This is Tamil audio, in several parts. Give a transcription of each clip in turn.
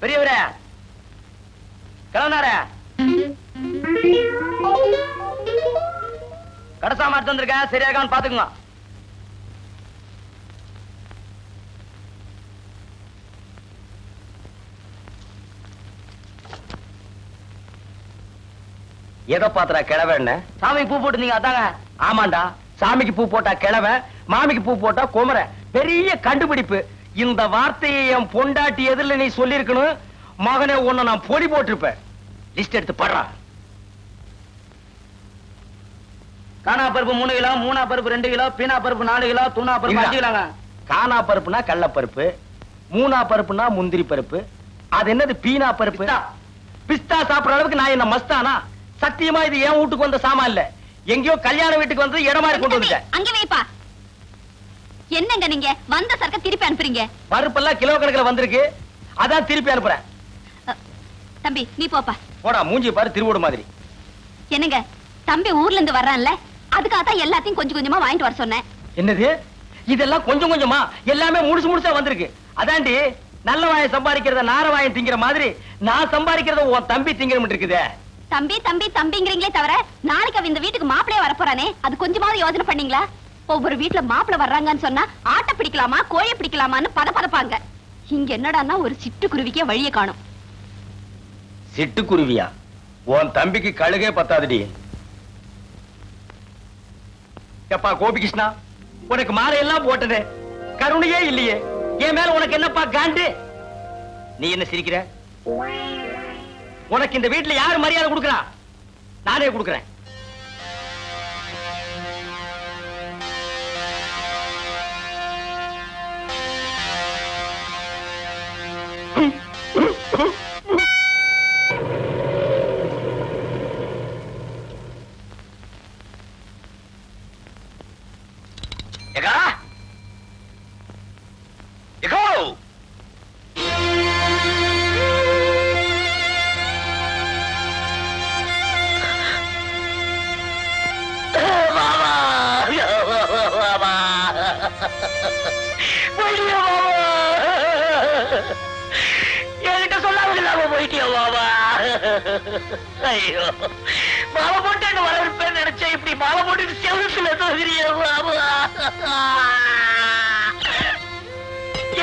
பெரியவரே. கிளம்புனாரே. கடைசா மாட்டு வந்திருக்கேன் சரியாகான்னு பாத்துக்குங்க. எதை பாத்திரா கிழவன் சாமிக்கு பூ போட்டுருந்தீங்க அதாங்க. ஆமாண்டா. சாமிக்கு பூ போட்டா கிழவன் மாமிக்கு பூ போட்டா குமர பெரிய கண்டுபிடிப்பு. இந்த வார்த்தையை என் பொண்டாட்டி எதிரில் நீ சொல்லியிருக்கணும். மகனே உன்னை நான் பொடி போட்டிருப்பேன். லிஸ்ட் எடுத்து படுறா. காணா பருப்பு மூணு கிலோ மூணா பருப்பு ரெண்டு கிலோ பீனா பருப்பு நாலு கிலோ தூணா பருப்பு அஞ்சு கிலோங்க. காணா பருப்புனா கடலப்பருப்பு மூணா பருப்புனா முந்திரி பருப்பு. அது என்னது பீனா பருப்பு? பிஸ்தா. சாப்பிடுற அளவுக்கு நான் என்ன மஸ்தானா? சத்தியமா இது என் வீட்டுக்கு வந்த சாமான் இல்ல. எங்கேயோ கல்யாண வீட்டுக்கு வந்து இடம் கொண்டு வந்துட்டேன். அங்க வைப்பா. என்னங்க நீங்க? வந்த சரக்க திருப்பி அனுப்புறீங்க? பருப்பெல்லாம் கிலோ கணக்குல வந்திருக்கு. அதான் திருப்பி அனுப்புறேன். தம்பி நீ போப்பா. போடா மூஞ்சி பாரு திருவோடு மாதிரி. என்னங்க தம்பி ஊர்ல இருந்து வர்றான்ல அதுக்காக தான் எல்லாத்தையும் கொஞ்சம் கொஞ்சமா வாங்கிட்டு வர சொன்னேன். என்னது? இதெல்லாம் கொஞ்சம் கொஞ்சமா? எல்லாமே முழுசு முழுசா வந்திருக்கு. அதாண்டி நல்ல வாயை சம்பாதிக்கிறத நார வாயை திங்கிற மாதிரி நான் சம்பாதிக்கிறத உன் தம்பி திங்கிற இருக்குதே. தம்பி தம்பி தம்பிங்கிறீங்களே தவிர நாளைக்கு அவன் இந்த வீட்டுக்கு மாப்பிளைய வரப்போறானே அது கொஞ்சமாவது யோசனை பண்ணீங்களா? ஒவ்வொரு வீட்டுல மாப்பிளை வர்றாங்கன்னு சொன்னா ஆட்டை பிடிக்கலாமா கோழி பிடிக்கலாமான்னு பத பதப்பாங்க இங்க என்னடான்னா ஒரு சிட்டுக்குருவிக்கே வழிய காணும். சிட்டுக்குருவியா? உன் தம்பிக்கு கழுகே பத்தாதுடி. எப்பா கோபிகிருஷ்ணா உனக்கு மாலையெல்லாம் போட்டது. கருணையே இல்லையே. என் மேல உனக்கு என்னப்பா காண்டு? நீ என்ன சிரிக்கிற? உனக்கு இந்த வீட்டுல யாரு மரியாதை கொடுக்கறா? நானே கொடுக்கறேன். Boop. போயிட்டியா பாபா? ஐயோ. மாலை போட்டு என்ன வரவேற்பேன்னு நினைச்சேன் இப்படி மாலை போட்டு செவத்துல தோகிறிய பாபா?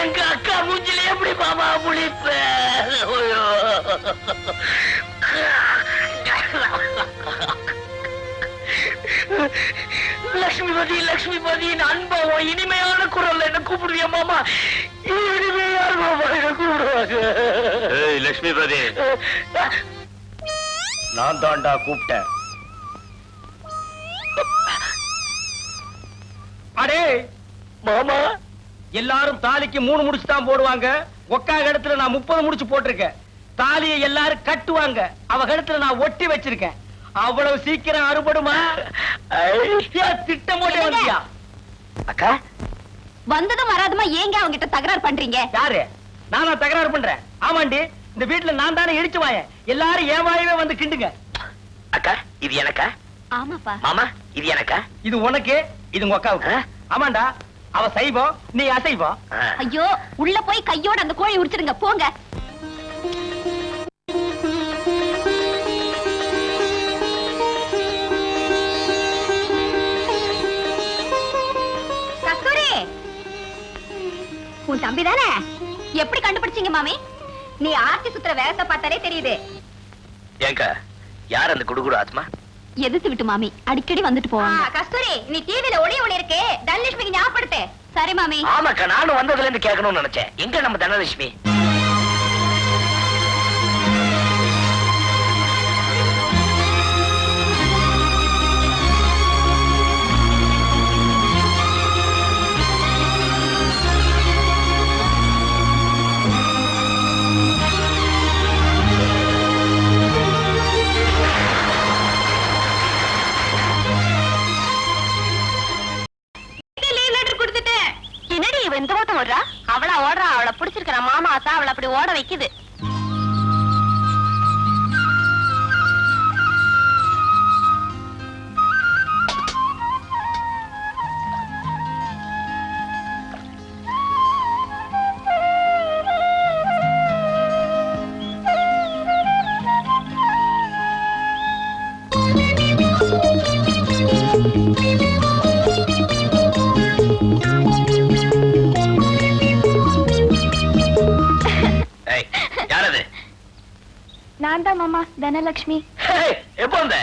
எங்க அக்கா மூஞ்சில எப்படி பாபா முழிப்பேன் லக்ஷ்மிபதி லக்ஷ்மிபதி அன்பாவும் இனிமையான குரல் என்ன கூப்பிடுவியா மாமா? கூப்பிடுவாங்க நான் தாண்டா கூப்பிட்டேன். அடே! மாமா? எல்லாரும் தாலிக்கு மூணு முடிச்சு தான் போடுவாங்க. ஒக்கா இடத்துல நான் முப்பது முடிச்சு போட்டிருக்கேன். தாலியை எல்லாரும் கட்டுவாங்க. அவ கழுத்துல நான் ஒட்டி வச்சிருக்கேன். அவ்வளவு சீக்கிரம் அறுபடுமா? திட்டம் அக்கா வந்ததும் வராதுமா ஏங்க அவங்க கிட்ட தகராறு பண்றீங்க? யாரு? நானா தகராறு பண்றேன். ஆமாண்டி இந்த வீட்டுல நான் தானே இடிச்சு வாயேன். எல்லாரும் என் வாயவே வந்து கிண்டுங்க. அக்கா இது எனக்கா? ஆமாப்பா. மாமா இது எனக்கா? இது உனக்கு இது உங்க அக்காவுக்கு. ஆமாண்டா அவ சைவம் நீ அசைவம் ஐயோ உள்ள போய் கையோட அந்த கோழி உடிச்சிடுங்க போங்க. உன் தம்பி தானே எப்படி கண்டுபிடிச்சீங்க மாமி? நீ ஆர்த்தி சுத்துற வேகத்தை பார்த்தாலே தெரியுது. ஏங்கா யார் அந்த குடுகுடு ஆத்மா? எதிர்த்து விட்டு மாமி அடிக்கடி வந்துட்டு போவாங்க. கஸ்தூரி நீ டிவில ஒளி ஒளி இருக்கு தனலட்சுமிக்கு ஞாபகப்படுத்து. சரி மாமி. ஆமாக்கா நானும் வந்ததுல இருந்து கேட்கணும்னு நினைச்சேன். எங்க நம்ம தனலட்சுமி? வச்சிருக்கிற மாமா தான் அவளை அப்படி ஓட வைக்குது. நான் தான் மாமா தனலட்சுமி ஹேய், எப்போ வந்த?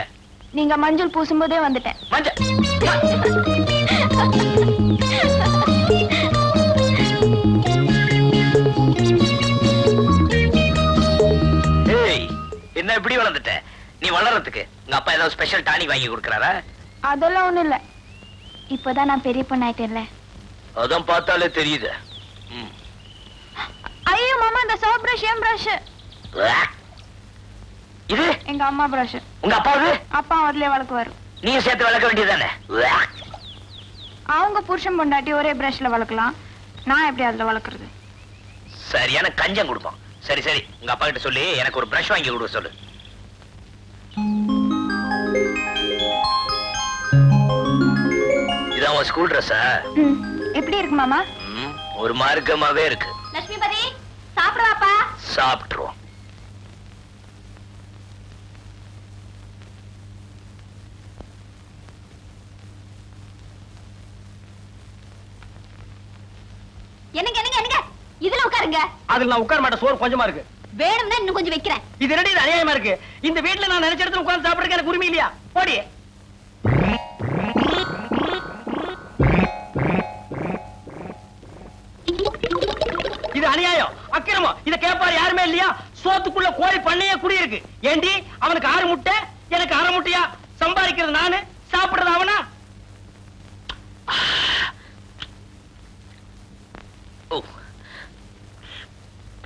நீங்க மஞ்சள் பூசும்போதே வந்துட்டேன். என்ன இப்படி வளர்ந்துட்ட? நீ வளர்றதுக்கு உங்க அப்பா ஏதாவது ஸ்பெஷல் டானிக் வாங்கி கொடுக்கறாரா? அதெல்லாம் ஒண்ணும் இல்ல. இப்பதான் நான் பெரிய பொண்ணாயிட்டேன்ல. அதான் பார்த்தாலே தெரியுது. ஐயோ மாமா இந்த சோப் பிரஷ் ஏன் பிரஷ். இது? எங்க அம்மா பிரஷ் உங்க அப்பாவுது அப்பா அதுலயே வளர்க்குவாரு. நீயும் சேர்த்து வளர்க்க வேண்டியதுதானே? உவ்வே. அவங்க புருஷன் பொண்டாட்டி ஒரே பிரஷ்ல வளர்க்கலாம். நான் எப்படி அதுல வளர்க்கறது? சரியான கஞ்சம் கொடுப்போம். சரி சரி. உங்க அப்பா கிட்ட சொல்லி எனக்கு ஒரு பிரஷ் வாங்கி கொடுக்க சொல்லு. இதான் உன் ஸ்கூல் ட்ரெஸ்ஸா ம், எப்படி இருக்கு மாமா? ஒரு மார்க்கமாவே இருக்கு. லட்சுமிபதி சாப்பிடுவாப்பா சாப்பிட்டுருவோம் என்னங்க என்னங்க என்னங்க இதுல உட்காருங்க அதுல நான் உட்கார மாட்டேன் சோறு கொஞ்சமா இருக்கு. வேணும்னா இன்னும் கொஞ்சம் வைக்கிறேன். இது ரெண்டு இது அநியாயமா இருக்கு. இந்த வீட்டுல நான் நினைச்ச இடத்துல உட்கார்ந்து சாப்பிடுறதுக்கு எனக்கு உரிமை இல்லையா? போடி. இது அநியாயம். அக்கிரமம். இத கேட்பாரு யாருமே இல்லையா? சோத்துக்குள்ள கோழி பண்ணையே குடியிருக்கு. ஏண்டி? அவனுக்கு ஆறு முட்டை எனக்கு அரை முட்டையா? சம்பாதிக்கிறது நானு சாப்பிடுறது அவனா? ஓ.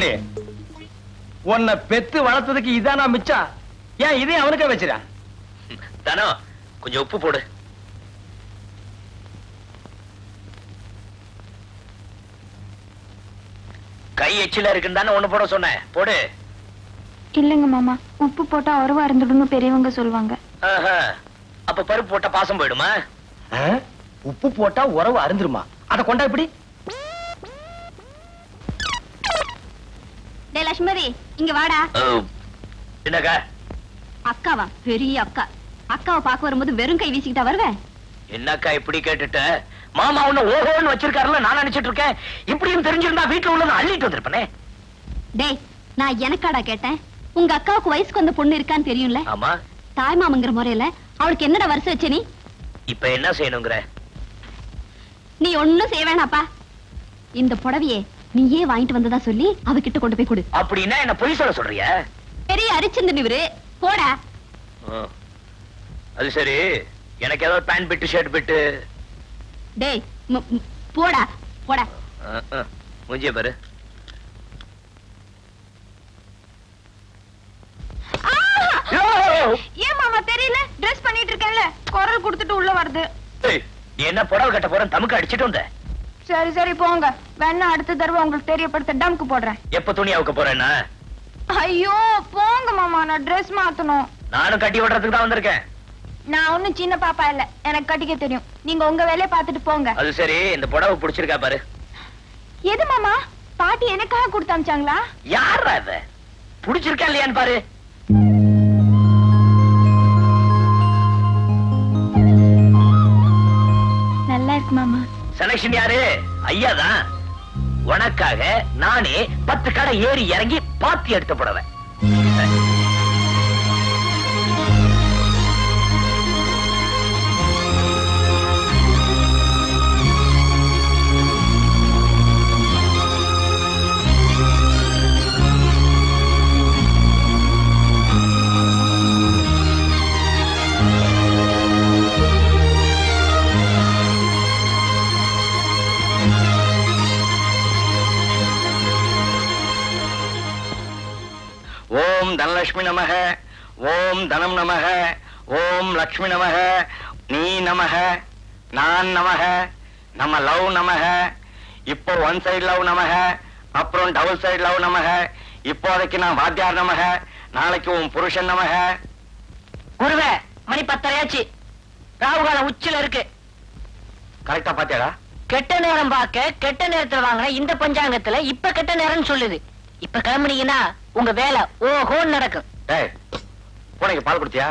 எம்மாடி உன்னை பெத்து வளர்த்ததுக்கு இதானா மிச்சம் ஏன் இதே அவனுக்கே வச்சிடா தானோ கொஞ்சம் உப்பு போடு. கை எச்சில இருக்குன்னு தானே ஒண்ணு போட சொன்னேன் போடு. இல்லைங்க மாமா உப்பு போட்டா உறவா இருந்துடும்னு பெரியவங்க சொல்லுவாங்க ஆஹா. அப்ப பருப்பு போட்டா பாசம் போயிடுமா? உப்பு போட்டா உறவு அருந்துருமா? அத கொண்டா இப்படி. டே லட்சுமதி இங்க வாடா. என்னக்கா? அக்காவா? பெரிய அக்கா. அக்காவை பார்க்க வரும்போது வெறும் கை வீசிக்கிட்டா வருவேன். என்னக்கா இப்படி கேட்டுட்ட? மாமா உன்ன ஓஹோன்னு வச்சிருக்காருல நான் நினைச்சிட்டு இருக்கேன். இப்படியும் தெரிஞ்சிருந்தா வீட்டுல உள்ளதை அள்ளிட்டு வந்திருப்பனே. டேய் நான் எனக்காடா கேட்டேன்? உங்க அக்காவுக்கு வயசுக்கு வந்த பொண்ணு இருக்கான்னு தெரியும்ல? ஆமா. தாய் மாமங்கிற முறையில அவளுக்கு என்னடா வருஷம் வச்ச நீ? இப்ப என்ன செய்யணுங்கிற? நீ ஒண்ணும் செய்ய வேணாப்பா. இந்த புடவையே நீயே வாங்கிட்டு வந்ததா சொல்லி அவகிட்ட கொண்டு போய் கொடு. அப்படின்னா என்ன பொய் சொல்ல சொல்றிய? பெரிய அரிச்சந்திரன் இவரு. போடா. அது சரி. எனக்கு ஏதாவது பேண்ட் பிட்டு ஷர்ட் பிட்டு. டேய் போடா போடா. முஞ்சிய பாரு. ஏன் மாமா தெரியல? ட்ரெஸ் பண்ணிட்டு இருக்கேன்ல. குரல் கொடுத்துட்டு உள்ள வருது. என்ன புடவை கட்ட போறேன் தமுக்கு அடிச்சிட்டு வந்த? சரி சரி போங்க. வேணா அடுத்த தடவை உங்களுக்கு தெரியப்படுத்த டம்க்கு போடுறேன். எப்ப துணி அவுக்க போறேன்னா? ஐயோ போங்க மாமா நான் ட்ரெஸ் மாத்தணும். நானும் கட்டி விடுறதுக்கு தான் வந்திருக்கேன். நான் ஒண்ணும் சின்ன பாப்பா இல்ல. எனக்கு கட்டிக்க தெரியும். நீங்க உங்க வேலையை பார்த்துட்டு போங்க. அது சரி இந்த புடவை பிடிச்சிருக்கா பாரு. எது மாமா? பாட்டி எனக்காக கொடுத்து அமிச்சாங்களா? யாரா இவ? பிடிச்சிருக்கா இல்லையான்னு பாரு. செலக்ஷன் யாரு? ஐயாதான். உனக்காக நானே பத்து கடை ஏறி இறங்கி பாத்தி எடுத்து போடுவேன். தனலட்சுமி நமக. ஓம் தனம் நமக. ஓம் லக்ஷ்மி நமக. நீ நமக. நான் நமக. நம்ம லவ் நமக. இப்போ ஒன் சைடு லவ் நமக. அப்புறம் டபுள் சைடு லவ் நமக. இப்போதைக்கு நான் வாத்தியார் நமக. நாளைக்கு உன் புருஷன் நமக. குருவே மணி பத்தரையாச்சு. ராகு காலம் உச்சில இருக்கு. கரெக்டா பாத்தியாடா? கெட்ட நேரம் பார்க்க கெட்ட நேரத்துல வாங்கின இந்த பஞ்சாங்கத்துல இப்ப கெட்ட நேரம்னு சொல்லுது. இப்ப கிளம்புனீங்கன்னா உங்க வேலை ஓஹோன்னு நடக்கும். டேய் பூனைக்கு பால் கொடுத்தியா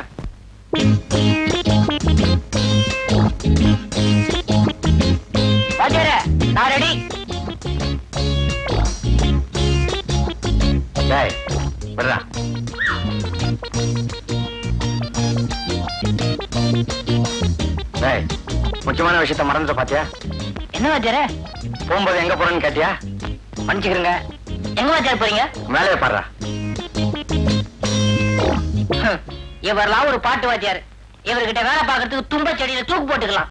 வாத்தியாரே நான் ரெடி டேய் விடுறா டேய் முக்கியமான விஷயத்த மறந்துட்ட பாத்தியா? என்ன வாத்தியாரே போகும்போது எங்க போறேன்னு கேட்டியா? மன்னிச்சுக்கிறேங்க எங்க வாத்தியார் போறீங்க? மேலே பாடுறா. இவரெல்லாம் ஒரு பாட்டு வாத்தியார். இவர்கிட்ட வேலை பார்க்கறதுக்கு தும்ப செடியில தூக்கு போட்டுக்கலாம்.